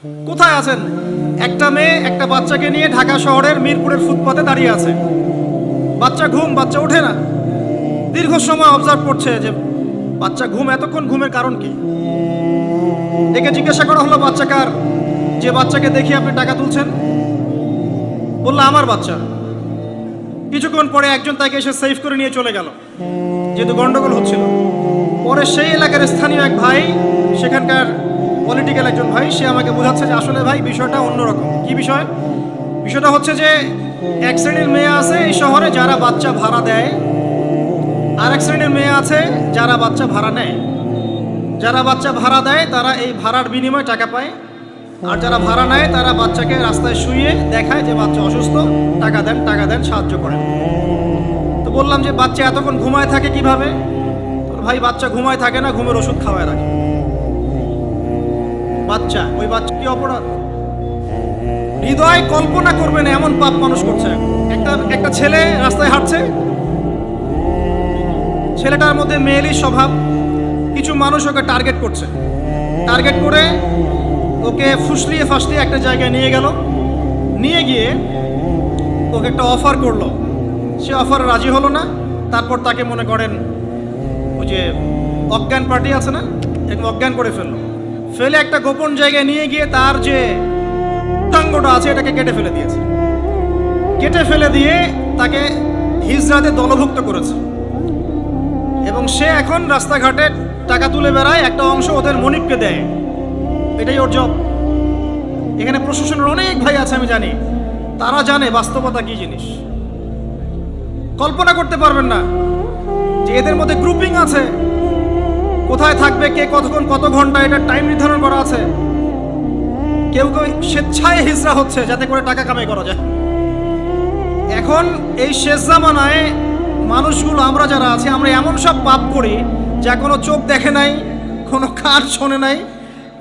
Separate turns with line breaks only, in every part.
কোথায় আছেন? একটা মেয়ে, একটা বাচ্চাকে নিয়ে ঢাকা শহরের মিরপুরের ফুটপাতে দাঁড়িয়ে আছে। বাচ্চা ঘুম, বাচ্চা ওঠে না। দীর্ঘ সময় অবজার্ভ করছে যে বাচ্চা ঘুম এতক্ষণ ঘুমের কারণ কি? ডেকে জিজ্ঞাসা করা হলো বাচ্চাকার যে বাচ্চাকে দেখে আপনি টাকা তুলছেন? বলল, আমার বাচ্চা। কিছুক্ষণ পরে একজন তাকে এসে সেভ করে নিয়ে চলে গেল। যেহেতু গন্ডগোল হচ্ছিল। পরে সেই এলাকার স্থানীয় এক ভাই, সেখানকার পলিটিক্যাল একজন ভাই, সে আমাকে বোঝাচ্ছে যে আসলে ভাই বিষয়টা অন্যরকম। কি বিষয়? বিষয়টা হচ্ছে যে এক শ্রেণির মেয়ে আছে এই শহরে যারা বাচ্চা ভাড়া দেয়, আর এক শ্রেণির মেয়ে আছে যারা বাচ্চা ভাড়া নেয়। যারা বাচ্চা ভাড়া দেয়, তারা এই ভাড়ার বিনিময়ে টাকা পায়। আর যারা ভাড়া নেয়, তারা বাচ্চাকে রাস্তায় শুয়ে দেখায় যে বাচ্চা অসুস্থ, টাকা দেন টাকা দেন, সাহায্য করেন। তো বললাম যে বাচ্চা এতক্ষণ ঘুমায় থাকে কীভাবে? তোর ভাই, বাচ্চা ঘুমায় থাকে না, ঘুমের ওষুধ খাওয়ায় রাখে। বাচ্চা, ওই বাচ্চা কি অপরাধ? হৃদয় কল্পনা করবেন এমন পাপ মানুষ করছে। একটা একটা ছেলে রাস্তায় হাঁটছে। ছেলেটার মধ্যে মেয়েলি স্বভাব। কিছু মানুষ ওকে টার্গেট করছে। টার্গেট করে ওকে ফুসলিয়ে ফাসলিয়ে একটা জায়গায় নিয়ে গেল। নিয়ে গিয়ে ওকে একটা অফার করল। সে অফার রাজি হলো না। তারপর তাকে মনে করেন ওই যে অজ্ঞান পার্টি আছে না? এরকম অজ্ঞান করে ফেলল। ফেলে একটা গোপন জায়গায় নিয়ে গিয়ে তার যে টাঙ্গটা আছে, এটাকে কেটে ফেলে দিয়েছে। কেটে ফেলে দিয়ে তাকে হিজরাতে দলভুক্ত করেছে। এবং সে এখন রাস্তাঘাটে টাকা তুলে বেড়ায়, একটা অংশ ওদের মনিককে দেয়। এটাই ওর জব এখানে প্রশাসনের অনেক ভাই আছে, আমি জানি। তারা জানে বাস্তবতা কি জিনিস। কল্পনা করতে পারবেন না যে এদের মধ্যে গ্রুপিং আছে। কোথায় থাকবে, কে কতক্ষণ কত ঘণ্টা, এটা টাইম নির্ধারণ করা আছে। কেউ কেউ স্বেচ্ছায় হিজরা হচ্ছে, যাতে করে টাকা কামাই করা যায়। এখন এই শেষ জামানায় মানুষগুলো, আমরা যারা আছি, আমরা এমন সব পাপ করি, যা কোনো চোখ দেখে নাই, কোনো কান শোনে নাই,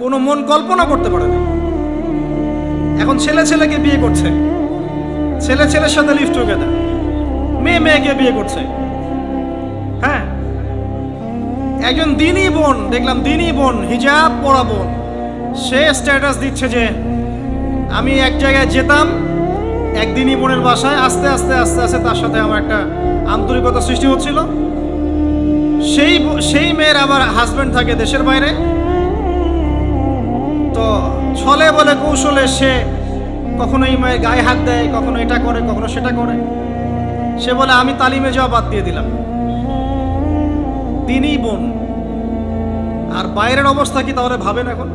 কোনো মন কল্পনা করতে পারে না এখন ছেলে ছেলেকে বিয়ে করছে। ছেলে ছেলের সাথে লিফট টুগেদার মেয়ে মেয়েকে বিয়ে করছে। একজন দিনই বোন, দেখলাম দিনই বোন, হিজাব পরা বোন। সে স্ট্যাটাস দিচ্ছে যে আমি এক জায়গায় যেতাম একদিনই বোনের বাসায়, আস্তে আস্তে আস্তে আস্তে তার সাথে আমার একটা আন্তরিকতা সৃষ্টি হচ্ছিল। সেই সেই মেয়ের আবার হাজব্যান্ড থাকে দেশের বাইরে। তো ছলে বলে কৌশলে সে কখনো এই মেয়ের গায়ে হাত দেয়, কখনো এটা করে, কখনো সেটা করে। সে বলে, আমি তালিমে যাওয়া বাদ দিয়ে দিলাম। তিনই বোন। আর বাইরের অবস্থা কি তাহলে ভাবেন এখন?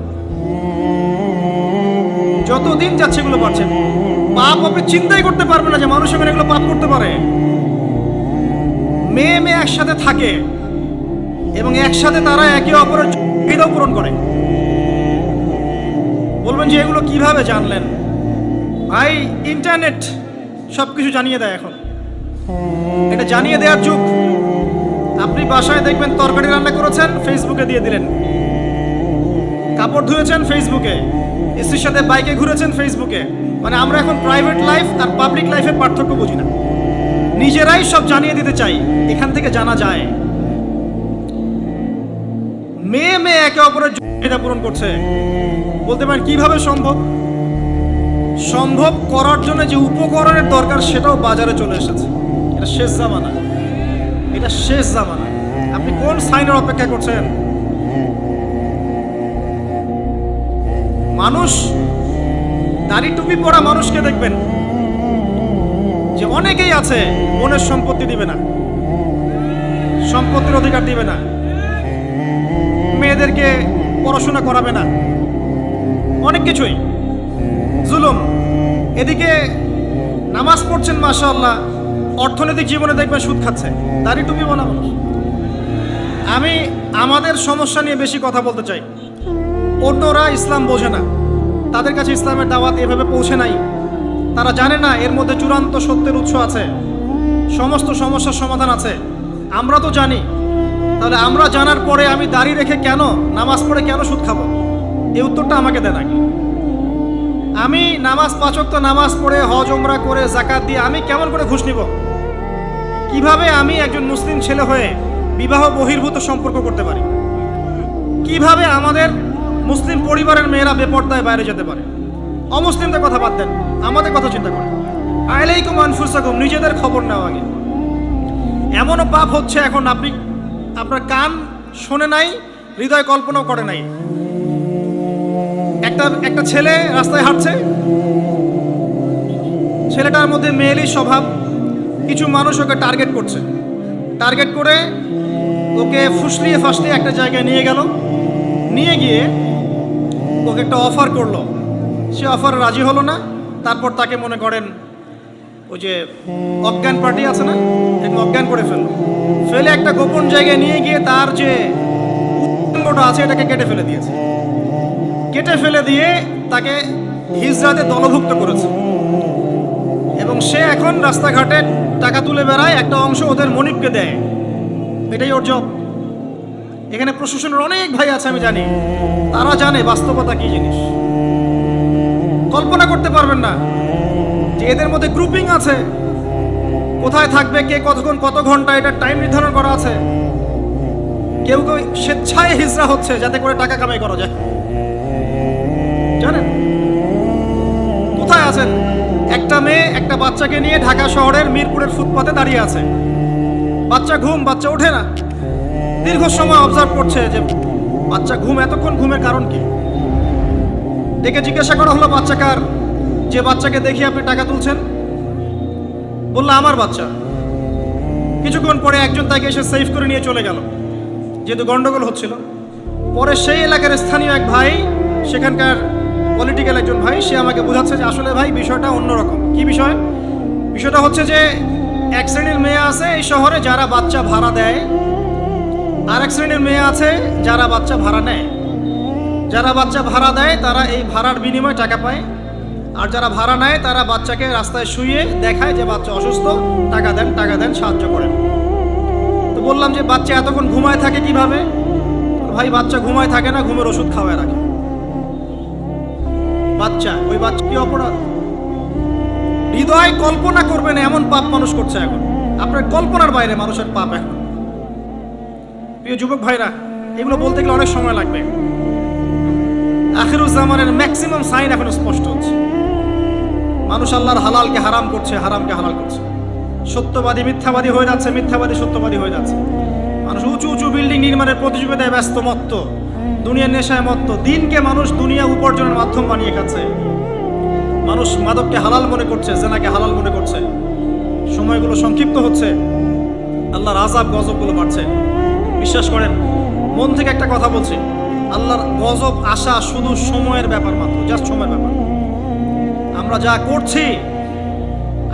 যত দিন যাচ্ছে এগুলো বাড়ছে পাপ আপনি চিন্তাই করতে পারবে না যে মানুষ এখন এগুলো পাপ করতে পারে। মেয়ে মেয়ে একসাথে থাকে এবং একসাথে তারা একে অপরের চাহিদাও পূরণ করে। বলবেন যে এগুলো কীভাবে জানলেন? ভাই, ইন্টারনেট সব কিছু জানিয়ে দেয় এখন। এটা জানিয়ে দেওয়ার যুগ। আপনি বাসায় দেখবেন তরকারি রান্না করেছেন ফেসবুকে দিয়ে দিলেন। কাপড় ধুয়েছেন ফেসবুকে স্ত্রীর সাথে বাইকে ঘুরেছেন ফেসবুকে মানে আমরা এখন প্রাইভেট লাইফ আর পাবলিক লাইফের পার্থক্য বুঝি না। নিজেরাই সব জানিয়ে দিতে চাই, এখান থেকে জানা যায়। মেয়ে মেয়ে একে অপরের চাহিদা পূরণ করছে। বলতে পারেন, কীভাবে সম্ভব? সম্ভব করার জন্য যে উপকরণের দরকার, সেটাও বাজারে চলে এসেছে। এটা শেষ জামানা। এটা শেষ জামানা। আপনি কোন সাইনের অপেক্ষা করছেন? মানুষ, দাড়ি টুপি পরা মানুষকে দেখবেন। যে অনেকেই আছে, মনের সম্পত্তি দিবে না। সম্পত্তির অধিকার দিবে না। মেয়েদেরকে পড়াশোনা করাবে না। অনেক কিছুই। জুলুম। এদিকে নামাজ পড়ছেন, মাশাআল্লাহ। অর্থনৈতিক জীবনে দেখবেন সুদ খাচ্ছে। দাড়ি টুপি বলা মানুষ আমি আমাদের সমস্যা নিয়ে বেশি কথা বলতে চাই। অন্যরা ইসলাম বোঝে না। তাদের কাছে ইসলামের দাওয়াত এভাবে পৌঁছে নাই। তারা জানে না এর মধ্যে চূড়ান্ত সত্যের উৎস আছে। সমস্ত সমস্যার সমাধান আছে। আমরা তো জানি। তাহলে আমরা জানার পরে আমি দাঁড়িয়ে রেখে কেন, নামাজ পড়ে কেন সুদ খাব? এই উত্তরটা আমাকে দেন আগে। আমি নামাজ পাচক তো নামাজ পড়ে হজ ওমরা করে জাকাত দিয়ে আমি কেমন করে ঘুষ নিব? কীভাবে আমি একজন মুসলিম ছেলে হয়ে বিবাহ বহির্ভূত সম্পর্ক করতে পারি? কীভাবে আমাদের মুসলিম পরিবারের মেয়েরা বেপর্দায় বাইরে যেতে পারে? অমুসলিমদের কথা বাদ দেন, আমাদের কথা চিন্তা করেন। আইলাইকুম আনফুসাকুম, নিজেদের খবর নেওয়া আগে। এমনও পাপ হচ্ছে এখন আপনি, আপনার কান শোনে নাই, হৃদয় কল্পনাও করে নাই। একটা একটা ছেলে রাস্তায় হাঁটছে। ছেলেটার মধ্যে মেয়েলি স্বভাব। কিছু মানুষ ওকে টার্গেট করছে। টার্গেট করে ওকে ফুসলিয়ে ফাসলিয়ে একটা জায়গায় নিয়ে গেল। নিয়ে গিয়ে ওকে একটা অফার করল। সে অফার রাজি হলো না। তারপর তাকে মনে করেন ওই যে অজ্ঞান পার্টি আছে না? এরকম অজ্ঞান করে ফেলল। ফেলে একটা গোপন জায়গায় নিয়ে গিয়ে তার যে উৎসঙ্গটা আছে, এটাকে কেটে ফেলে দিয়েছে। কেটে ফেলে দিয়ে তাকে হিজরাতে দলভুক্ত করেছে। এবং সে এখন রাস্তাঘাটে টাকা তুলে বেড়ায়, একটা অংশ ওদের মনিককে দেয়। এটাই ওর জব এখানে প্রশাসনের অনেক ভাই আছে, আমি জানি। তারা জানে বাস্তবতা কি জিনিস। কল্পনা করতে পারবেন না যে এদের মধ্যে গ্রুপিং আছে। কোথায় থাকবে, কে কতক্ষণ, কত ঘণ্টা, এটা টাইম নির্ধারণ করা আছে। কেউ কেউ স্বেচ্ছায় হিজরা হচ্ছে, যাতে করে টাকা কামাই করা যায়। জানেন? কোথায় আছেন? একটা মেয়ে একটা বাচ্চাকে নিয়ে ঢাকা শহরের মিরপুরের ফুটপাতে দাঁড়িয়ে আছে। বাচ্চা ঘুম, বাচ্চা ওঠে না। দীর্ঘ সময় অবজার্ভ করছে যে বাচ্চা ঘুম এতক্ষণ ঘুমের কারণ কি? ডেকে জিজ্ঞাসা করা হলো, বাচ্চা কার? যে বাচ্চাকে দেখি আপনি টাকা তুলছেন? বলল, আমার বাচ্চা। কিছুক্ষণ পরে একজন তাকে এসে সেভ করে নিয়ে চলে গেল। যেহেতু গন্ডগোল হচ্ছিল। পরে সেই এলাকার স্থানীয় এক ভাই সেখানকার পলিটিক্যাল একজন ভাই, সে আমাকে বোঝাচ্ছে যে আসলে ভাই বিষয়টা অন্যরকম। কি বিষয়? বিষয়টা হচ্ছে যে এক শ্রেণির মেয়ে আছে এই শহরে যারা বাচ্চা ভাড়া দেয়, আর এক শ্রেণির মেয়ে আছে যারা বাচ্চা ভাড়া নেয়। যারা বাচ্চা ভাড়া দেয়, তারা এই ভাড়ার বিনিময়ে টাকা পায়। আর যারা ভাড়া নেয়, তারা বাচ্চাকে রাস্তায় শুয়ে দেখায় যে বাচ্চা অসুস্থ, টাকা দেন টাকা দেন, সাহায্য করেন। তো বললাম যে বাচ্চা এতক্ষণ ঘুমায় থাকে কীভাবে? ভাই, বাচ্চা ঘুমায় থাকে না, ঘুমের ওষুধ খাওয়ায় রাখে। বাচ্চা, ওই বাচ্চা কি অপরাধ? হৃদয় কল্পনা করবেন এমন পাপ মানুষ করছে এখন। আপনার কল্পনার বাইরে মানুষের পাপ এখন। প্রিয় যুবক ভাইরা, এগুলো বলতে গেলে অনেক সময় লাগবে। আখিরুজ্জামানের ম্যাক্সিমাম সাইন এখন স্পষ্ট হচ্ছে। মানুষ আল্লাহর হালালকে হারাম করছে, হারামকে হালাল করছে। সত্যবাদী, মিথ্যাবাদী হয়ে যাচ্ছে, মিথ্যাবাদী, সত্যবাদী হয়ে যাচ্ছে। মানুষ উঁচু উঁচু বিল্ডিং নির্মাণের প্রতিযোগিতায় ব্যস্ত, মত্ত। দুনিয়ার নেশায় মত্ত। দিনকে মানুষ দুনিয়া উপার্জনের মাধ্যম বানিয়ে খাচ্ছে। মানুষ মাদককে হালাল মনে করছে, জেনাকে হালাল মনে করছে। সময়গুলো সংক্ষিপ্ত হচ্ছে। আল্লাহর আজাব গজবগুলো বাড়ছে। বিশ্বাস করেন, মন থেকে একটা কথা বলছি। আল্লাহর গজব আসা শুধু সময়ের ব্যাপার মাত্র জাস্ট সময়ের ব্যাপার। আমরা যা করছি,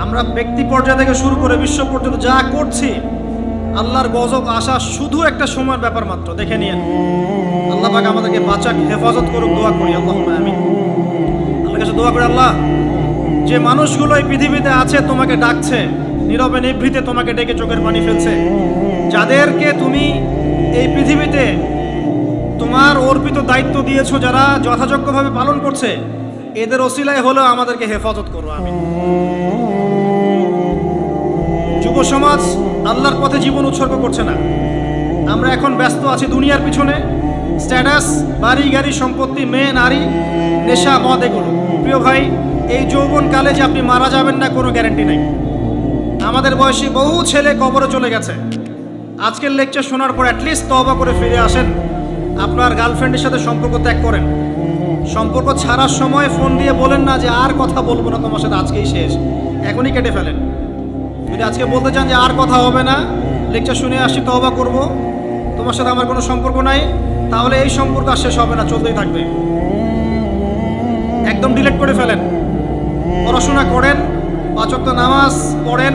আমরা ব্যক্তি পর্যায় থেকে শুরু করে বিশ্ব পর্যন্ত যা করছি, আল্লাহর গজব আসা শুধু একটা সময়ের ব্যাপার মাত্র। দেখে নিয়েন। আল্লাহ পাক আমাদেরকে বাঁচাক, হেফাজত করুক, দোয়া করি আল্লাহ আমি আল্লাহ কাছে দোয়া করি, আল্লাহ, যে মানুষগুলো এই পৃথিবীতে আছে, তোমাকে ডাকছে, নীরবে নিভৃতে তোমাকে ডেকে চোখের পানি ফেলছে। যাদেরকে তুমি এই পৃথিবীতে তোমার অর্পিত দায়িত্ব দিয়েছ, যারা যথাযোগ্যভাবে পালন করছে, এদের ওসিলায় হলেও আমাদেরকে হেফাজত করো আমি যুব সমাজ আল্লাহর পথে জীবন উৎসর্গ করছে না। আমরা এখন ব্যস্ত আছি দুনিয়ার পিছনে। স্ট্যাটাস, বাড়ি, গাড়ি, সম্পত্তি, মেয়ে, নারী, নেশা, মদ, এগুলো। প্রিয় ভাই, এই যৌবনকালে যে আপনি মারা যাবেন না, কোনো গ্যারেন্টি নেই। আমাদের বয়সী বহু ছেলে কবরে চলে গেছে। আজকের লেকচার শোনার পর অ্যাটলিস্ট তবা করে ফিরে আসেন। আপনার গার্লফ্রেন্ডের সাথে সম্পর্ক ত্যাগ করেন। সম্পর্ক ছাড়ার সময় ফোন দিয়ে বলেন না যে আর কথা বলব না, তোমার সাথে আজকেই শেষ। এখনই কেটে ফেলেন। যদি আজকে বলতে চান যে আর কথা হবে না, লেকচার শুনে আসছি তবা করব। তোমার সাথে আমার কোনো সম্পর্ক নাই, তাহলে এই সম্পর্ক আর শেষ হবে না, চলতেই থাকবে। একদম ডিলেট করে ফেলেন। পড়াশোনা করেন পাঁচক্ত নামাজ পড়েন,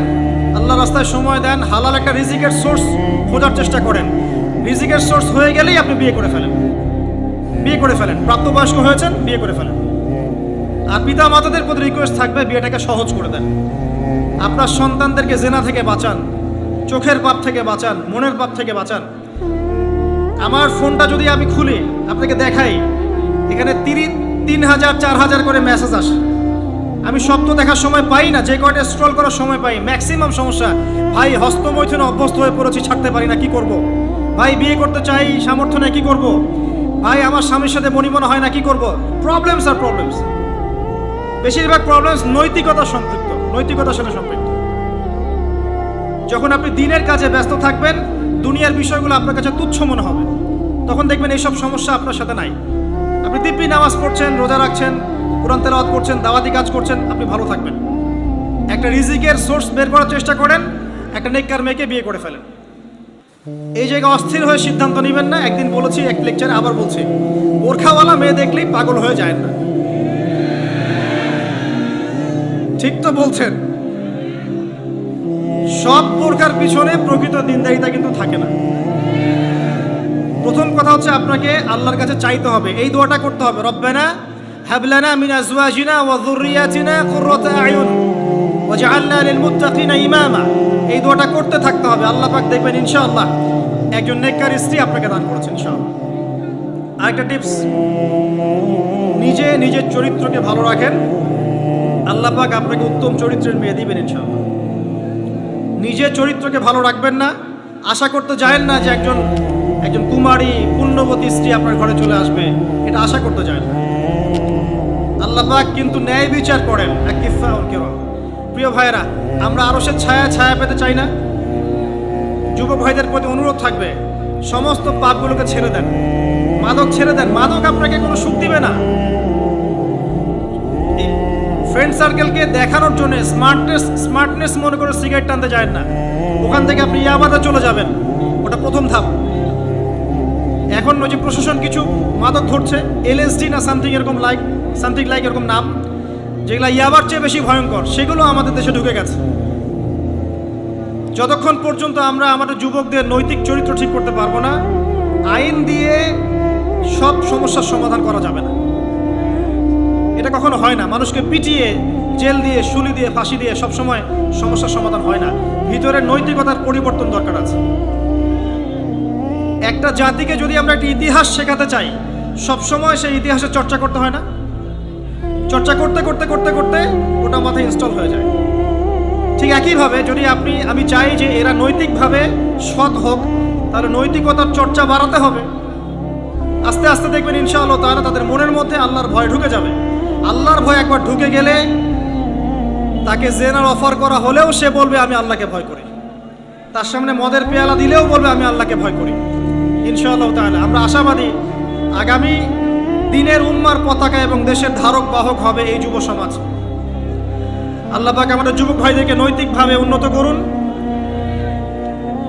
আল্লাহ রাস্তায় সময় দেন, হালাল একটা রিজিকের সোর্স খোঁজার চেষ্টা করেন। রিজিকের সোর্স হয়ে গেলেই আপনি বিয়ে করে ফেলেন। বিয়ে করে ফেলেন। প্রাপ্তবয়স্ক হয়েছেন, বিয়ে করে ফেলেন। আর পিতা মাতাদের প্রতি রিকোয়েস্ট থাকবে, বিয়েটাকে সহজ করে দেন। আপনার সন্তানদেরকে জেনা থেকে বাঁচান, চোখের পাপ থেকে বাঁচান, মনের পাপ থেকে বাঁচান। আমার ফোনটা যদি আমি খুলি, আপনাকে দেখাই। এখানে তিরিশ, তিন হাজার, চার হাজার করে মেসেজ আসে। আমি শব্দ দেখার সময় পাই না, যে কয়টা স্ক্রল করার সময় পাই। ম্যাক্সিমাম সমস্যা, ভাই, হস্তমৈথুনে অভ্যস্ত হয়ে পড়েছি, ছাড়তে পারি না, কি করব। ভাই, বিয়ে করতে চাই, সামর্থ্য নেই, কি করব। ভাই, আমার স্বামীর সাথে মনিমনা হয় না, কি করব? প্রবলেমস আর প্রবলেমস বেশিরভাগ প্রবলেমস নৈতিকতা সম্পৃক্ত নৈতিকতার সাথে সম্পৃক্ত। যখন আপনি দিনের কাজে ব্যস্ত থাকবেন দুনিয়ার বিষয়গুলো আপনার কাছে তুচ্ছ মনে হবে। তখন দেখবেন এইসব সমস্যা আপনার সাথে নাই। আপনি দিব্যি নামাজ পড়ছেন, রোজা রাখছেন, কোরআন তেলাওয়াত করছেন, দাওয়াতি কাজ করছেন, আপনি ভালো থাকবেন। একটা রিজিকের সোর্স বের করার চেষ্টা করেন, একটা নেককার মেয়েকে বিয়ে করে ফেলেন। এই জায়গায় অস্থির হয়ে সিদ্ধান্ত নেবেন না, একদিন বলেছি, এক লেকচারে আবার বলছি। বোরখাওয়ালা মেয়ে দেখলেই পাগল হয়ে যায় না। ঠিক তো বলছেন। সব বোরকার পিছনে প্রকৃত দিনদারিতা কিন্তু থাকে না। প্রথম কথা হচ্ছে আপনাকে আল্লাহর কাছে চাইতে হবে, এই দোয়াটা করতে হবে। রব্বানা হাবলানা মিন আজওয়াজিনা ওয়া যুররিয়াতিনা কুররাতা আয়ুন ওয়াজআলনা লিল মুত্তাকিনা ইমামা। এই দোয়াটা করতে থাকতে হবে। আল্লাহ পাক দেখবেন ইনশাআল্লাহ একজন নেককার স্ত্রী আপনাকে দান করেছেন ইনশাআল্লাহ। আরেকটা টিপস, নিজে নিজের চরিত্রকে ভালো রাখেন। আল্লাহ পাক আপনাকে উত্তম চরিত্রের মেয়ে দিবেন ইনশাআল্লাহ। নিজের চরিত্রকে ভালো রাখবেন না। আশা করতে যায় না যে একজন একজন কুমারী, পুণ্যবতী স্ত্রী আপনার ঘরে চলে আসবে। এটা আশা করতে যায় না। আল্লাহ কিন্তু ন্যায় বিচার করেন। প্রিয় ভাইয়েরা, আমরা আরও সে ছায়া ছায়া পেতে চাই না। যুব ভাইদের প্রতি অনুরোধ থাকবে, সমস্ত পাপগুলোকে ছেড়ে দেন। মাদক ছেড়ে দেন। মাদক আপনাকে কোনো সুখ দিবে না। ফ্রেন্ড সার্কেলকে দেখানোর জন্য স্মার্টনেস স্মার্টনেস মনে করে সিগারেট টানতে যায় না। ওখান থেকে আপনি ইয়াবাদে চলে যাবেন। ওটা প্রথম ধাপ। এখন ওই যে প্রশাসন কিছু মাদক ধরছে। এলএসডি না সামথিং এরকম লাইক সামথিং লাইক এরকম নাম, যেগুলো ইয়াবার চেয়ে বেশি ভয়ঙ্কর, সেগুলো আমাদের দেশে ঢুকে গেছে। যতক্ষণ পর্যন্ত আমরা আমাদের যুবকদের নৈতিক চরিত্র ঠিক করতে পারব না, আইন দিয়ে সব সমস্যার সমাধান করা যাবে না। কখনো হয় না। মানুষকে পিটিয়ে, জেল দিয়ে, শুলি দিয়ে, ফাঁসি দিয়ে সবসময় সমস্যার সমাধান হয় না। ভিতরে নৈতিকতার পরিবর্তন দরকার আছে। একটা জাতিকে যদি আমরা একটা ইতিহাস শেখাতে চাই, সবসময় সেই ইতিহাসের চর্চা করতে হয় না? চর্চা করতে করতে করতে করতে ওটা মাথায় ইনস্টল হয়ে যায়। ঠিক একইভাবে যদি আপনি, আমি চাই যে এরা নৈতিকভাবে সৎ হোক, তাহলে নৈতিকতার চর্চা বাড়াতে হবে। আস্তে আস্তে দেখবেন ইনশাআল্লাহ তাহলে তাদের মনের মধ্যে আল্লাহর ভয় ঢুকে যাবে। আল্লাহর ভয় একবার ঢুকে গেলে তাকে জেনার অফার করা হলেও সে বলবে, আমি আল্লাহকে ভয় করি। তার সামনে মদের পেয়ালা দিলেও বলবে, আমি আল্লাহকে ভয় করি। ইনশাআল্লাহ তাহলে আমরা আশাবাদী আগামী দিনের উম্মার পতাকা এবং দেশের ধারক বাহক হবে এই যুব সমাজ। আল্লাহ পাক আমাদের যুবক ভাইদেরকে নৈতিকভাবে উন্নত করুন,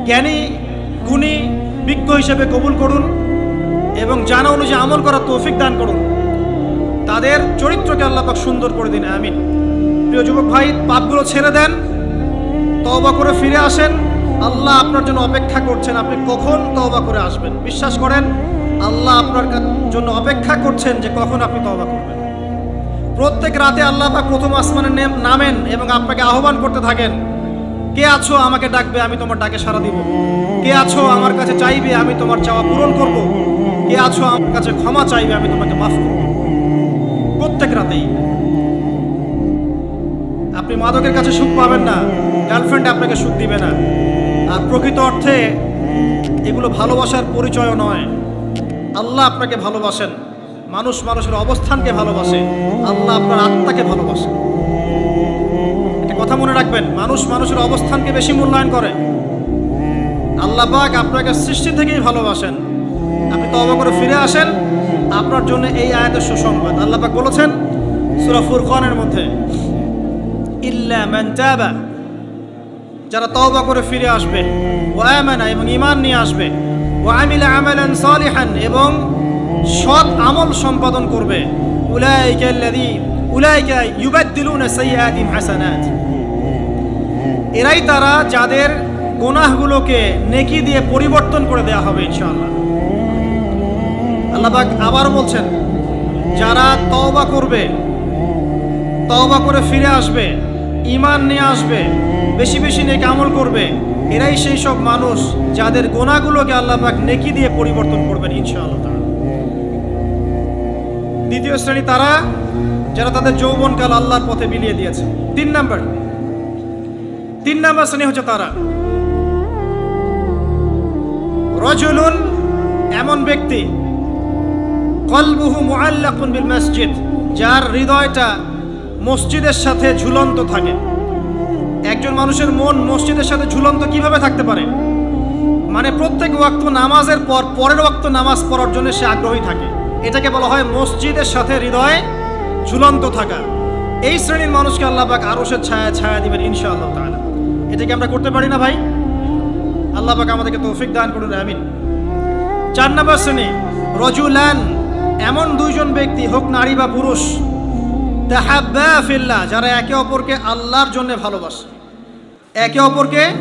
জ্ঞানী, গুণী, বিজ্ঞ হিসেবে কবুল করুন এবং জানা অনুযায়ী আমল করার তৌফিক দান করুন। তাদের চরিত্রকে আল্লাহ পাক সুন্দর করে দিন, আমিন। প্রিয় যুবক ভাই, পাপগুলো ছেড়ে দেন, তওবা করে ফিরে আসেন। আল্লাহ আপনার জন্য অপেক্ষা করছেন, আপনি কখন তওবা করে আসবেন? বিশ্বাস করেন, আল্লাহ আপনার জন্য অপেক্ষা করছেন যে কখন আপনি তওবা করবেন। প্রত্যেক রাতে আল্লাহ পাক প্রথম আসমানে নেম- নামেন এবং আপনাকে আহ্বান করতে থাকেন, কে আছো আমাকে ডাকবে, আমি তোমার ডাকে সাড়া দিব। কে আছো আমার কাছে চাইবে, আমি তোমার চাওয়া পূরণ করব। কে আছো আমার কাছে ক্ষমা চাইবে, আমি তোমাকে মাফ করব। প্রত্যেক রাতেই। আপনি মাদকের কাছে সুখ পাবেন না গার্লফ্রেন্ড আপনাকে সুখ দিবে না। আর প্রকৃত অর্থে এগুলো ভালোবাসার পরিচয় নয়। আল্লাহ আপনাকে ভালোবাসেন, মানুষ মানুষের অবস্থানকে ভালোবাসে, আল্লাহ আপনার আত্মাকে ভালোবাসে একটা কথা মনে রাখবেন, মানুষ মানুষের অবস্থানকে বেশি মূল্যায়ন করে। আল্লাহ আপনাকে সৃষ্টি থেকেই ভালোবাসেন। আপনি তবা করে ফিরে আসেন আপনার জন্য এই আয়াতের সুসংবাদ। আল্লাহ পাক বলেছেন সূরা ফুরকানের মধ্যে, ইল্লা মান তাবা যারা তওবা করে ফিরে আসবে ও আমানা এবং ঈমান নিয়ে আসবে ও আমিলা আমালান সালিহান এবং সৎ আমল সম্পাদন করবে, উলাইকা আল্লাযী, উলাইকা ইউবাদদিলুনা সাইয়্যাতিহিম হাসানাত এরাই তারা যাদের গুনাহগুলোকে নেকি দিয়ে পরিবর্তন করে দেওয়া হবে, ইনশাআল্লাহ। আল্লাহ পাক আবার বলছেন, যারা তওবা করবে, তওবা করে ফিরে আসবে, ঈমান নিয়ে আসবে, বেশি বেশি নেক আমল করবে, এরাই সেই সব মানুষ যাদের গোনাগুলোকে আল্লাহ পাক নেকি দিয়ে পরিবর্তন করবেন ইনশাআল্লাহ দ্বিতীয় শ্রেণি তারা, যারা তাদের যৌবনকাল আল্লাহর পথে বিলিয়ে দিয়েছে। তিন নাম্বার। তিন নাম্বার শ্রেণি হচ্ছে তারা। রজুলুন এমন ব্যক্তি কলবুহু মুআল্লাকুন বিল মসজিদ, যার হৃদয়টা মসজিদের সাথে ঝুলন্ত থাকে। একজন মানুষের মন মসজিদের সাথে ঝুলন্ত কীভাবে থাকতে পারে? মানে প্রত্যেক ওয়াক্ত নামাজের পর, পরের ওয়াক্ত নামাজ পড়ার জন্য সে আগ্রহী থাকে। এটাকে বলা হয় মসজিদের সাথে হৃদয়ে ঝুলন্ত থাকা। এই শ্রেণির মানুষকে আল্লাহ পাক আরশের ছায়া ছায়া দিবেন ইনশাআল্লাহ তাআলা। এটা কি আমরা করতে পারি না ভাই? আল্লাহ পাক আমাদেরকে তৌফিক দান করুন, আমিন। চার নম্বর শ্রেণি, রজুলান এমন দুইজন ব্যক্তি, হোক নারী বা পুরুষ, তাহাব্বা ফিল্লাহ, যারা একে অপরকে আল্লাহর জন্য ভালোবাসে। একে অপরকে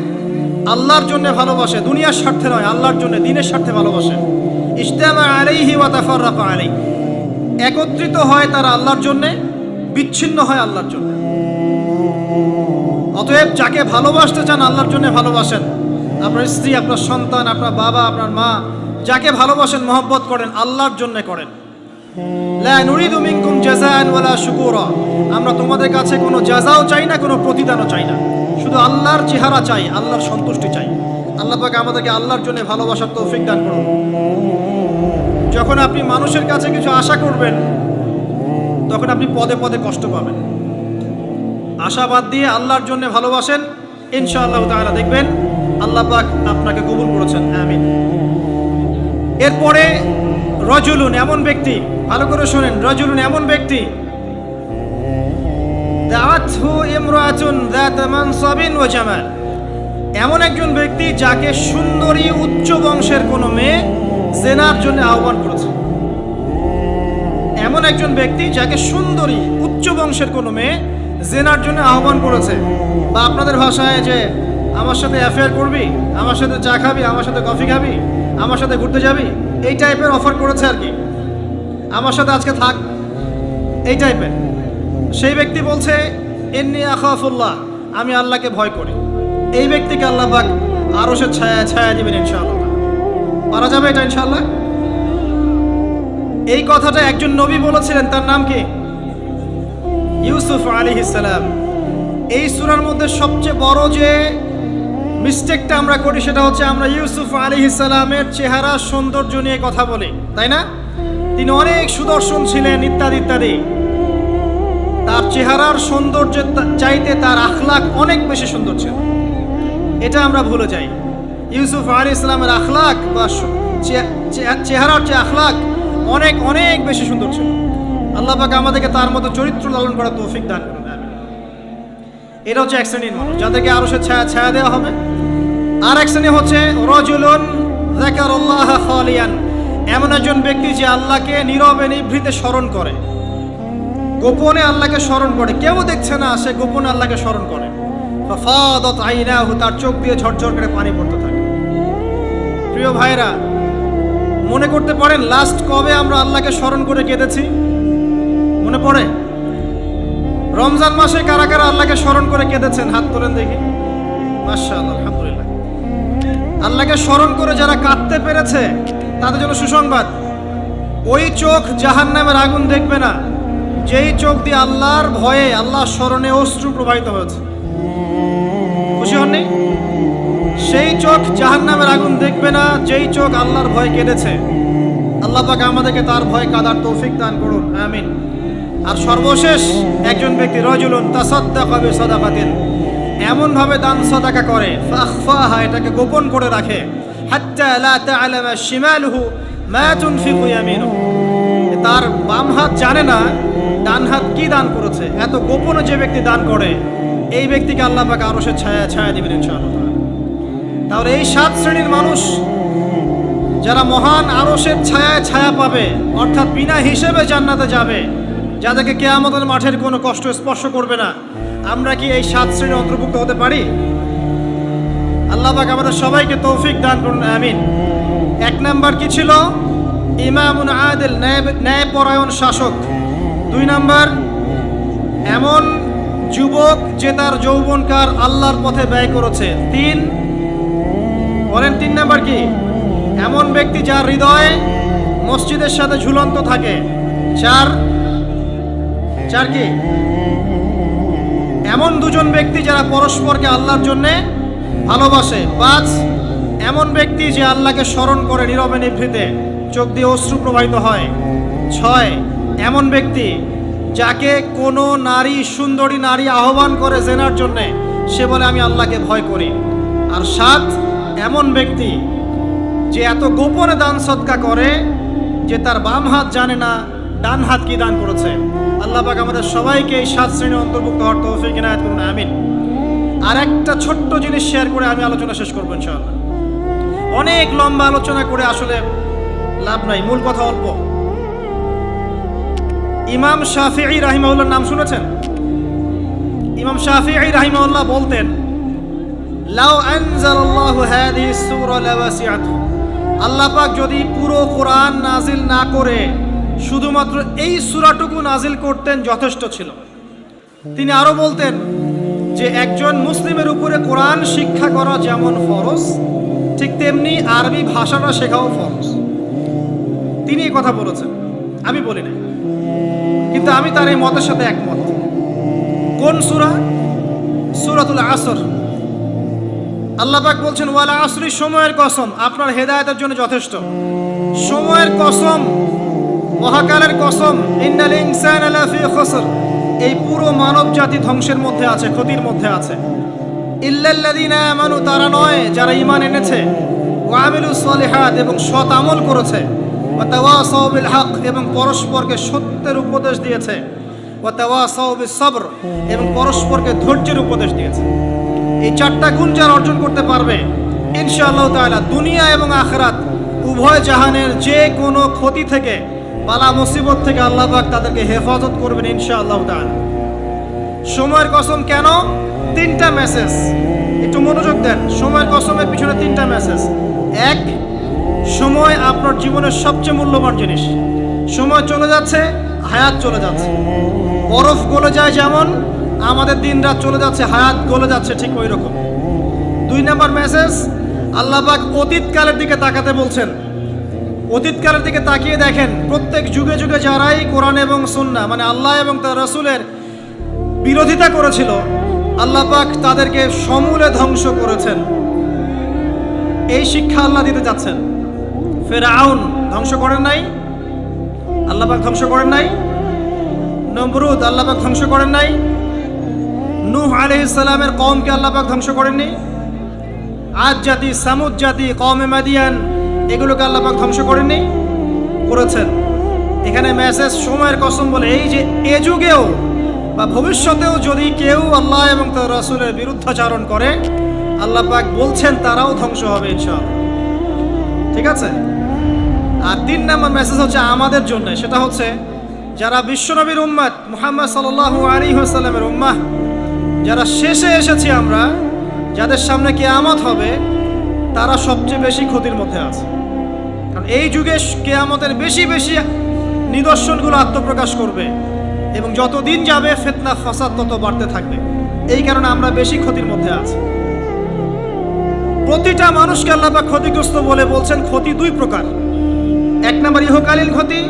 আল্লাহর জন্য ভালোবাসে, দুনিয়ার স্বার্থে নয়, আল্লাহর জন্য, দিনের স্বার্থে ভালোবাসে। ইস্তেমা আলাইহি ওয়া তাফাররাকা আলাই একত্রিত হয় তারা আল্লাহর জন্য, বিচ্ছিন্ন হয় আল্লাহর জন্য। অতএব যাকে ভালোবাসতে চান, আল্লাহর জন্য ভালোবাসেন। আপনার স্ত্রী, আপনার সন্তান, আপনার বাবা, আপনার মা, যাকে ভালোবাসেন, মহব্বত করেন, আল্লাহর জন্য করেন। আমরা তোমাদের কাছে কোনো জাজাও চাই না, কোনো প্রতিদানও চাই না। শুধু আল্লাহর চেহারা চাই, আল্লাহর সন্তুষ্টি চাই। আল্লাহ পাক আমাদেরকে আল্লাহর জন্য ভালোবাসার তৌফিক দান করুন। যখন আপনি মানুষের কাছে কিছু আশা করবেন, তখন আপনি পদে পদে কষ্ট পাবেন। আশাবাদ দিয়ে আল্লাহর জন্য ভালোবাসেন, ইনশাআল্লাহ তাআলা দেখবেন আল্লাহ পাক আপনাকে কবুল করেছেন, আমিন। এরপরে রজুলুন, এমন ব্যক্তি ভালো করে শোনেন, রজুলুন এমন ব্যক্তি। এমন একজন ব্যক্তি যাকে সুন্দরী উচ্চ বংশের কোনো মেয়ে জেনার জন্য আহ্বান করেছে। এমন একজন ব্যক্তি যাকে সুন্দরী উচ্চ বংশের কোনো মেয়ে জেনার জন্য আহ্বান করেছে। বা আপনাদের ভাষায় যে, আমার সাথে অ্যাফেয়ার করবি, আমার সাথে চা খাবি, আমার সাথে কফি খাবি, আমার সাথে ঘুরতে যাবি, এই টাইপের অফার করেছে আর কি। আমার সাথে আজকে থাক। এই টাইপের সেই ব্যক্তি বলছে এমনি আখাফুল্লাহ, আমি আল্লাহকে ভয় করি। এই ব্যক্তিকে আল্লাহ পাক আরও সে ছায়া ছায়া দিবেন ইনশাআল্লাহ। পারা যাবে এটা ইনশাআল্লাহ? এই কথাটা একজন নবী বলেছিলেন, তার নাম কি? ইউসুফ আলী ইসালাম এই সুরার মধ্যে সবচেয়ে বড় যে মিস্টেকটা আমরা করি, সেটা হচ্ছে আমরা ইউসুফ আলী ইসালামের চেহারা, সৌন্দর্য নিয়ে কথা বলি, তাই না? তিনি অনেক সুদর্শন ছিলেন, ইত্যাদি ইত্যাদি। তার চেহারার সৌন্দর্যের চাইতে তার আখলাক অনেক বেশি সুন্দর ছিল। এটা আমরা ভুলে যাই। ইউসুফ আলী ইসলামের আখলাক বা চেহারার যে আখলাক অনেক অনেক বেশি সুন্দর ছিল। আল্লাহ পাক আমাদেরকে তার মতো চরিত্র লালন করার তৌফিক দান আমিন। এটা হচ্ছে এক শ্রেণির মানুষ। যাদেরকে আরও সে ছায়া ছায়া দেওয়া হবে। আর এক শ্রেণি হচ্ছে রজুলুন যাকারুল্লাহ খালিয়ান। এমন একজন ব্যক্তি যে আল্লাহকে নীরবে, নিভৃতে স্মরণ করে। গোপনে আল্লাহকে স্মরণ করে। কেউ দেখছে না সে গোপনে আল্লাহকে স্মরণ করে। ফাদাত তার চোখ দিয়ে ঝরঝর করে পানি পড়তে থাকে। প্রিয় ভাইরা মনে করতে পারেন লাস্ট কবে আমরা আল্লাহকে স্মরণ করে কেঁদেছি? মনে পড়ে? রমজান মাসে কারা কারা আল্লাহকে স্মরণ করে কেঁদেছেন? হাত তোলেন দেখি। মাশাআল্লাহ, আলহামদুলিল্লাহ। আল্লাহকে স্মরণ করে যারা কাঁদতে পেরেছে তাদের জন্য সুসংবাদ। ওই চোখ জাহান্নামের আগুন দেখবে না। যেই চোখ দিয়ে আল্লাহর ভয়ে, আল্লাহর স্মরণে অশ্রু প্রবাহিত হয়েছে। খুশি হননি? সেই চোখ জাহান্নামের আগুন দেখবে না, যেই চোখ আল্লাহর ভয় কেঁদেছে। আল্লাহ পাক আমাদেরকে তার ভয় কাদার তৌফিক দান করুন। আমিন। আর সর্বশেষ একজন ব্যক্তি রজুলুন তাসাদ্দাকা বিসাদাকাতিন। এমন ভাবে দান সদাকা করে, ফাখফাহা, এটাকে গোপন করে রাখে। হাত্তা লা তা'লামা শিমালুহু, মা তুনফিকু তার বাম হাত জানে না, ডান হাত কি দান করেছে, এত গোপনে যে ব্যক্তি দান করে, এই ব্যক্তিকে আল্লাহ পাক আরও ছায়া ছায়া দিবেন ইনশাআল্লাহ তাহলে এই সাত শ্রেণির মানুষ যারা মহান আরশের ছায়ায় ছায়া পাবে, অর্থাৎ বিনা হিসেবে জান্নাতে যাবে, যাদেরকে কেয়ামতের মাঠের কোনো কষ্ট স্পর্শ করবে না, আমরা কি এই সাত শ্রেণির অন্তর্ভুক্ত হতে পারি? আল্লাহ পাক আমাদের সবাইকে তৌফিক দান করুন, আমিন। এক নাম্বার কি ছিল? ইমামুন আদেল, ন্যায় ন্যায়পরায়ণ শাসক। দুই নাম্বার, এমন যুবক যে তার যৌবনকার আল্লাহর পথে ব্যয় করেছে। তিন, বলেন তিন নাম্বার কি? এমন ব্যক্তি যার হৃদয় মসজিদের সাথে ঝুলন্ত থাকে। চার চার কি? এমন দুজন ব্যক্তি যারা পরস্পরকে আল্লাহর জন্যে ভালোবাসে পাঁচ এমন ব্যক্তি যে আল্লাহকে স্মরণ করে নীরবে নিভৃতে চোখ দিয়ে অশ্রু প্রবাহিত হয়। ছয়, এমন ব্যক্তি যাকে কোনো নারী, সুন্দরী নারী আহ্বান করে জেনার জন্যে, সে বলে, আমি আল্লাহকে ভয় করি। আর সাত, এমন ব্যক্তি যে এত গোপনে দান সৎকা করে যে তার বাম হাত জানে না, ডান হাত কি দান করেছে। আল্লাহ পাক আমাদের সবাইকে এই সাত শ্রেণি অন্তর্ভুক্ত হওয়ার তৌফিক ইনায়াত করুন, আমিন। আর একটা ছোট্ট জিনিস শেয়ার করে আমি আলোচনা শেষ করব ইনশাআল্লাহ। অনেক লম্বা আলোচনা করে আসলে লাভ নাই, মূল কথা অল্প। ইমাম শাফিঈ রাহিমাউল্লাহর নাম শুনেছেন? ইমাম শাফিঈ রাহিমাউল্লাহ বলতেন, লাউ আনজালাল্লাহু হাদিহি সূরা লাওয়াসিআতহু আল্লাহ পাক যদি পুরো কোরআন নাজিল না করে, শুধুমাত্র এই সূরাটুকু নাজিল করতেন যথেষ্ট ছিল। তিনি আরও বলতেন যে একজন মুসলিমের উপরে কোরআন শিক্ষা করা যেমন ফরজ, ঠিক তেমনি আরবি ভাষাটা শেখাও ফরজ। তিনি এই কথা বলেছেন, আমি বলি নাই। কিন্তু আমি তার এই মতের সাথে একমত। কোন সুরা? সূরাতুল আসর। আল্লাহ পাক বলছেন, ওয়ালা আসরি, সময়ের কসম, আপনার হেদায়তের জন্য যথেষ্ট। সময়ের কসম, মহাকালের কসম, ইন্নাল ইনসান লাফি খসর। এই পুরো মানব জাতি ধ্বংসের মধ্যে আছে, ক্ষতির মধ্যে আছে। তারা নয় যারা ঈমান এনেছে। এবং সৎ আমল করেছে। হক এবং পরস্পরকে সত্যের উপদেশ দিয়েছে। এবং পরস্পরকে ধৈর্যের উপদেশ দিয়েছে। এই চারটা গুণ যারা অর্জন করতে পারবে, ইনশাআল্লাহ তাআলা দুনিয়া এবং আখরাত উভয় জাহানের যে কোনো ক্ষতি থেকে বালা মুসিবত থেকে আল্লাহ পাক তাদেরকে হেফাজত করবেন ইনশাআল্লাহ তাআলা। সময়ের কসম কেন? তিনটা মেসেজ একটু মনোযোগ দেন। সময়ের কসমের পিছনে তিনটা মেসেজ এক, সময় আপনার জীবনের সবচেয়ে মূল্যবান জিনিস। সময় চলে যাচ্ছে, হায়াত চলে যাচ্ছে। বরফ গলে যায় যেমন, আমাদের দিন রাত চলে যাচ্ছে, হায়াত গলে যাচ্ছে ঠিক ওই রকম দুই নাম্বার মেসেজ আল্লাহবাক অতীতকালের দিকে তাকাতে বলছেন অতীতকালের দিকে তাকিয়ে দেখেন, প্রত্যেক যুগে যুগে যারাই কোরআন এবং সুন্না মানে আল্লাহ এবং তার রসুলের বিরোধিতা করেছিল, আল্লাহ পাক তাদেরকে সমূলে ধ্বংস করেছেন। এই শিক্ষা আল্লাহ দিতে যাচ্ছেন ফেরাউন ধ্বংস করেন নাই, আল্লাহ পাক ধ্বংস করেন নাই। নমরুদ আল্লাহ পাক ধ্বংস করেন নাই। নূহ আলাইহিস সালামের কওমকে আল্লাহ পাক ধ্বংস করেননি। আজ জাতি, সামুদ জাতি, কওমে মাদিয়ান এগুলোকে আল্লাহ পাক ধ্বংস করেননি, করেছেন। এখানে মেসেজ সময়ের কসম বলে, এই যে এ যুগেও বা ভবিষ্যতেও যদি কেউ আল্লাহ এবং তার রাসূলের বিরুদ্ধাচারণ করে, আল্লাহ পাক বলছেন তারাও ধ্বংস হবে ইনশাআল্লাহ। ঠিক আছে? আর তিন নম্বর মেসেজ হচ্ছে আমাদের জন্য, সেটা হচ্ছে যারা বিশ্বনবীর উম্মাদ মুহাম্মদ সাল্লাল্লাহু আলাইহি ওয়াসাল্লামের উম্মাহ, যারা শেষে এসেছি আমরা, যাদের সামনে কেয়ামত হবে, তারা সবচেয়ে বেশি ক্ষতির মধ্যে আছে। এই যুগে কেয়ামতের বেশি বেশি নিদর্শনগুলো আত্মপ্রকাশ করবে এবং যত দিন যাবে ফেতনা, ফসাদ তত বাড়তে থাকবে। এই কারণে আমরা বেশি ক্ষতির মধ্যে আছি। প্রতিটা মানুষকে আল্লাপা ক্ষতিগ্রস্ত বলে বলছেন, ক্ষতি দুই প্রকার। এক নম্বর ইহকালীন ক্ষতি,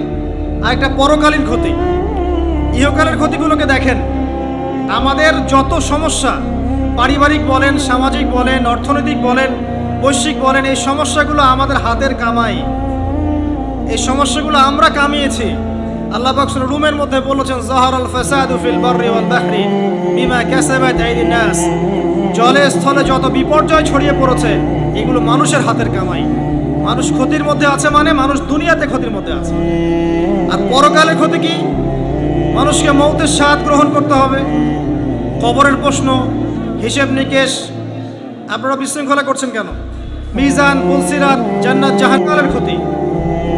আর একটা পরকালীন ক্ষতি। ইহকালের ক্ষতিগুলোকে দেখেন। আমাদের যত সমস্যা, পারিবারিক বলেন, সামাজিক বলেন, অর্থনৈতিক বলেন, বৈশ্বিক বলেন, এই সমস্যাগুলো আমাদের হাতের কামাই। এই সমস্যাগুলো আমরা কামিয়েছি। আল্লাহ পাক রুমের মধ্যে বলেছেন জাহারাল ফাসাদু ফিল বাররি ওয়াল বাহরি বিমা কাসাবাত আইদিন নাস। জলে, স্থলে যত বিপর্যয় ছড়িয়ে পড়েছে, এগুলো মানুষের হাতের কামাই। মানুষ ক্ষতির মধ্যে আছে মানে মানুষ দুনিয়াতে ক্ষতির মধ্যে আছে। আর পরকালের ক্ষতি কি? মানুষকে মৌতের স্বাদ গ্রহণ করতে হবে। কবরের প্রশ্ন, হিসেব নিকেশ, আপনারা বিশৃঙ্খলা করছেন কেন? মিজান, পুলসিরাত, জান্নাত, জাহান্নামের ক্ষতি।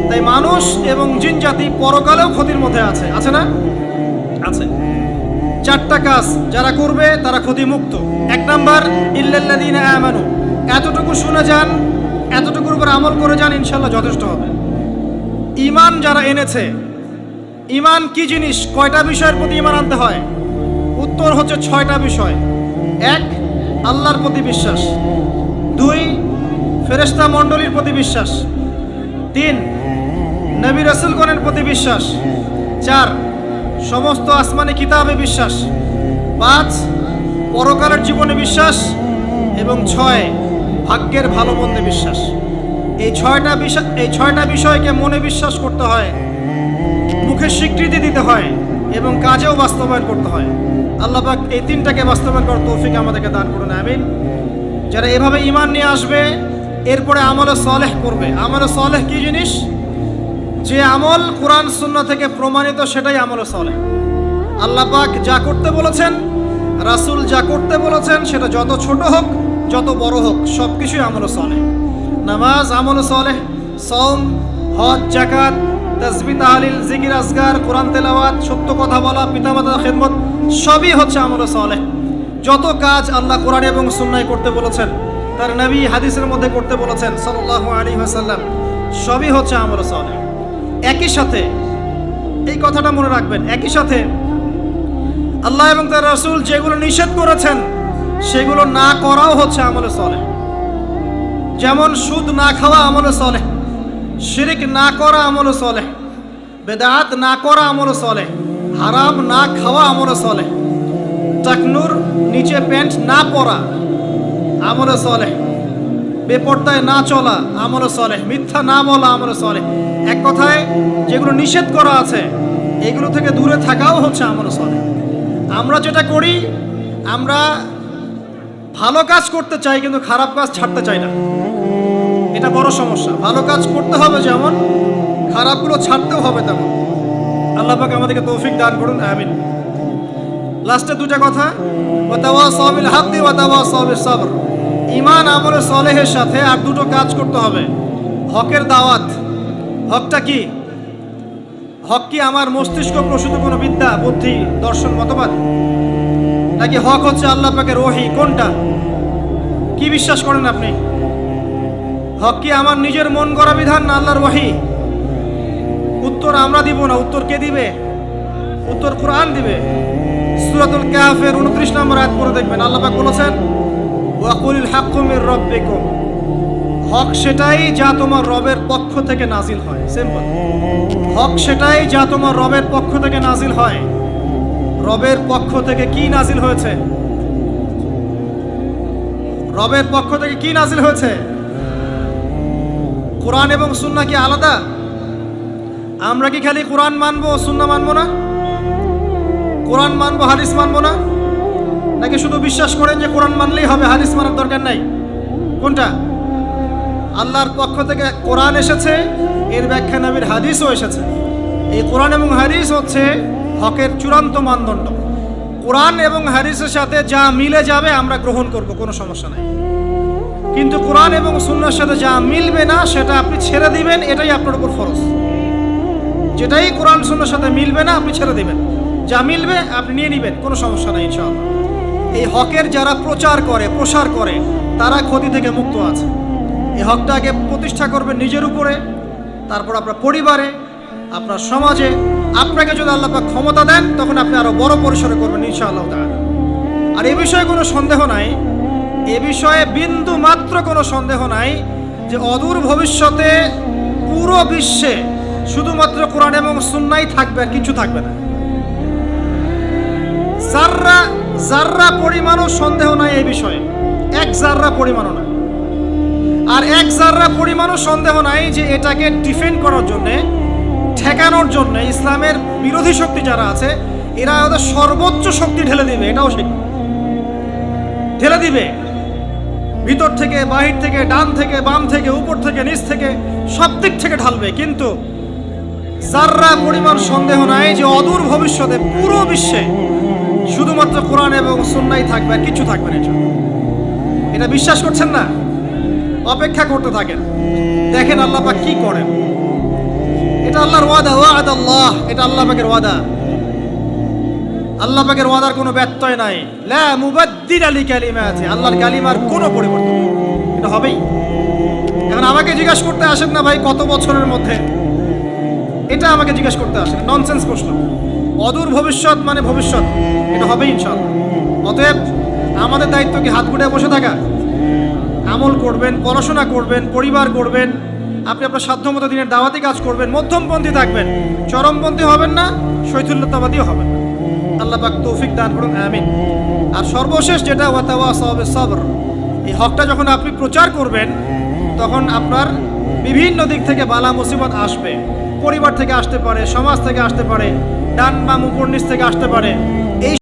তাই মানুষ এবং জিন জাতি পরকালেও ক্ষতির মধ্যে আছে। আছে না? আছে। চারটা কাজ যারা করবে তারা ক্ষতি মুক্ত এক নাম্বার, ইল্লাল্লাযীনা আমানু। এতটুকু শুনে যান, এতটুকুর উপর আমল করে যান ইনশাল্লাহ যথেষ্ট হবে। ইমান যারা এনেছে, ইমান কি জিনিস? কয়টা বিষয়ের প্রতি ইমান আনতে হয়? উত্তর হচ্ছে ছয়টা বিষয়। এক, আল্লাহর প্রতি বিশ্বাস। দুই, ফেরেশতা মণ্ডলীর প্রতি বিশ্বাস। তিন নবী রসুলগণের প্রতি বিশ্বাস। চার, সমস্ত আসমানি কিতাবে বিশ্বাস। পাঁচ, পরকালের জীবনে বিশ্বাস। এবং ছয়, ভাগ্যের ভালো মন্দে বিশ্বাস। এই ছয়টা বিষয়, এই ছয়টা বিষয়কে মনে বিশ্বাস করতে হয়। মুখে স্বীকৃতি দিতে হয় এবং কাজেও বাস্তবায়ন করতে হয়। আল্লাহ পাক এই তিনটাকে বাস্তবায়ন করার তৌফিক আমাদেরকে দান করুন, আমিন। যারা এভাবে ইমান নিয়ে আসবে, এরপরে আমলে সলেহ করবে। আমলে সলেহ কি জিনিস? যে আমল কোরআন শূন্য থেকে প্রমাণিত, সেটাই আমলে সলে আল্লাহ পাক যা করতে বলেছেন, রাসূল যা করতে বলেছেন, সেটা যত ছোট হোক, যত বড় হোক সব কিছুই আমলে সলে নামাজ আমলে সলে সওম, হজ জাকাত তাসবি তাহলিল জিকির আসগার কোরআন, তেলাওয়াত, সত্য কথা বলা পিতামাতা খেদমত, সবই হচ্ছে আমলে সলে যত কাজ আল্লাহ কোরআন এবং সুন্নায় করতে বলেছেন, তার নবী হাদিসের মধ্যে করতে বলেছেন, সাল্লাল্লাহু আলাইহি ওয়াসাল্লাম, সবই হচ্ছে আমলে সলেহ। একই সাথে, এই কথাটা মনে রাখবেন, একই সাথে আল্লাহ এবং তার রাসূল যেগুলো নিষেধ করেছেন, সেগুলো না করাও হচ্ছে আমলে সলেহ। যেমন সুদ না খাওয়া আমলে সলেহ, শিরিক না করা আমলে সলেহ, বেদাত না করা আমলে সলেহ, হারাম না খাওয়া আমলে সলেহ টাকনুর নিচে প্যান্ট না পরা আমলে সলেহ, বেপর্দায় না চলা আমলে সলেহ, মিথ্যা না বলা আমলে সলেহ এক কথায়, যেগুলো নিষেধ করা আছে, এগুলো থেকে দূরে থাকাও হচ্ছে আমলে সলেহ আমরা যেটা করি, আমরা ভালো কাজ করতে চাই, কিন্তু খারাপ কাজ ছাড়তে চাই না। এটা বড় সমস্যা। ভালো কাজ করতে হবে যেমন, খারাপগুলো ছাড়তেও হবে তেমন। আল্লাহ পাক আমাদেরকে তৌফিক দান করুন, আমিন। লাস্টে দুটা কথা। ওয়াতাওয়া সাবিল ইমান আমলে সলেহের সাথে আর দুটো কাজ করতে হবে। হকের দাওয়াত। হকটা কি? হক কি আমার মস্তিষ্ক প্রসূত কোনো বিদ্যা, বুদ্ধি, দর্শন, মতবাদ? নাকি হক হচ্ছে আল্লাহ পাকের ওহি, কোনটা? কি বিশ্বাস করেন আপনি? হক কি আমার নিজের মন গড়া বিধান না আল্লাহর ওহি? উত্তর আমরা দিব না, উত্তর কে দিবে? উত্তর কোরআন দিবে। সুরাতুল কাহফের 29 নম্বর আয়াত পড়ে দেখবেন, আল্লাহ পাক বলেছেন ওয়াকুলিল হাক্কু মির রাব্বিকুম। হক সেটাই যা তোমার রবের পক্ষ থেকে নাজিল হয়। সিম্পল হক সেটাই যা তোমার রবের পক্ষ থেকে নাজিল হয়। রবের পক্ষ থেকে কি নাজিল হয়েছে? রবের পক্ষ থেকে কি নাজিল হয়েছে? কোরআন এবং সুন্না কি আলাদা? আমরা কি খালি কোরআন মানবো সুন্নাহ মানবো না? কোরআন মানবো, হাদিস মানবো না? নাকি শুধু বিশ্বাস করেন যে কোরআন মানলেই হবে, হাদিস মানার দরকার নাই? কোনটা? আল্লাহর পক্ষ থেকে কোরআন এসেছে, এর ব্যাখ্যা নবীর হাদিসও এসেছে। এই কোরআন এবং হাদিস হচ্ছে হকের চূড়ান্ত মানদণ্ড। কোরআন এবং হাদিসের সাথে যা মিলে যাবে আমরা গ্রহণ করব, কোনো সমস্যা নাই। কিন্তু কোরআন এবং সুন্নার সাথে যা মিলবে না, সেটা আপনি ছেড়ে দিবেন, এটাই আপনার উপর ফরজ। যেটাই কোরআন সুন্নার সাথে মিলবে না, আপনি ছেড়ে দিবেন। যা মিলবে, আপনি নিয়ে নেবেন, কোনো সমস্যা নাই, ইনশাআল্লাহ। এই হকের যারা প্রচার করে, প্রসার করে, তারা ক্ষতি থেকে মুক্ত আছে। এই হকটা আগে প্রতিষ্ঠা করবেন নিজের উপরে, তারপর আপনার পরিবারে, আপনার সমাজে। আপনাকে যদি আল্লাহ ক্ষমতা দেন, তখন আপনি আরও বড় পরিসরে করবেন ইনশাআল্লাহ তাআলা। আর এ বিষয়ে কোনো সন্দেহ নাই, এ বিষয়ে বিন্দু মাত্র কোনো সন্দেহ নাই যে অদূর ভবিষ্যতে পুরো বিশ্বে শুধুমাত্র কোরআন এবং সুন্নাই থাকবে আর কিছু থাকবে না। জাররা জাররা পরিমাণও সন্দেহ নাই এই বিষয়ে, এক জাররা পরিমাণও নাই। আর এক জাররা পরিমাণও সন্দেহ নাই যে এটাকে ডিফেন্ড করার জন্যে, ঠেকানোর জন্য ইসলামের বিরোধী শক্তি যারা আছে, এরা ওদের সর্বোচ্চ শক্তি ঢেলে দিবে, এটাও সে ঢেলে দিবে ভিতর থেকে, বাহির থেকে, ডান থেকে, বাম থেকে, উপর থেকে, নিচ থেকে, সব দিক থেকে ঢালবে, কিন্তু জাররা পরিমাণ সন্দেহ নাই যে অদূর ভবিষ্যতে পুরো বিশ্বে শুধুমাত্র কোরআন এবং সুন্নাই থাকবে আর কিছু থাকবে না। এটা বিশ্বাস করছেন না অপেক্ষা করতে থাকেন। দেখেন আল্লাহ পাক কি করেন। এটা আল্লাহর ওয়াদা ওয়াদ আল্লাহ এটা আল্লাহ পাকের ওয়াদা। আল্লাহ পাকের ওয়াদার কোনো ব্যত্যয় নাই। লা মুবাদ্দিল আলি কালিমা আছে আল্লাহর কালিমার কোনো পরিবর্তন। এটা হবেই। এখন আমাকে জিজ্ঞাসা করতে আসেন না ভাই, কত বছরের মধ্যে? এটা আমাকে জিজ্ঞেস করতে আসেন। ননসেন্স প্রশ্ন। অদূর ভবিষ্যৎ মানে ভবিষ্যৎ। এটা হবেই ইনশাল্লাহ অতএব আমাদের দায়িত্ব কি হাত গুটে বসে থাকা? আমল করবেন, পড়াশোনা করবেন, পরিবার করবেন আপনি আপনার সাধ্যমতো দিনের দাওয়াতি কাজ করবেন, মধ্যমপন্থী থাকবেন। চরমপন্থী হবেন না, শৈথুল্যতাবাদীও হবেন আল্লাহ পাক তৌফিক দান করুন, আমিন। আর সর্বশেষ যেটা ওয়াতাওয়া সবে সবর। এই হকটা যখন আপনি প্রচার করবেন, তখন আপনার বিভিন্ন দিক থেকে বালা মুসিবত আসবে। পরিবার থেকে আসতে পারে, সমাজ থেকে আসতে পারে, ডান বাম, উপর নিচ থেকে আসতে পারে।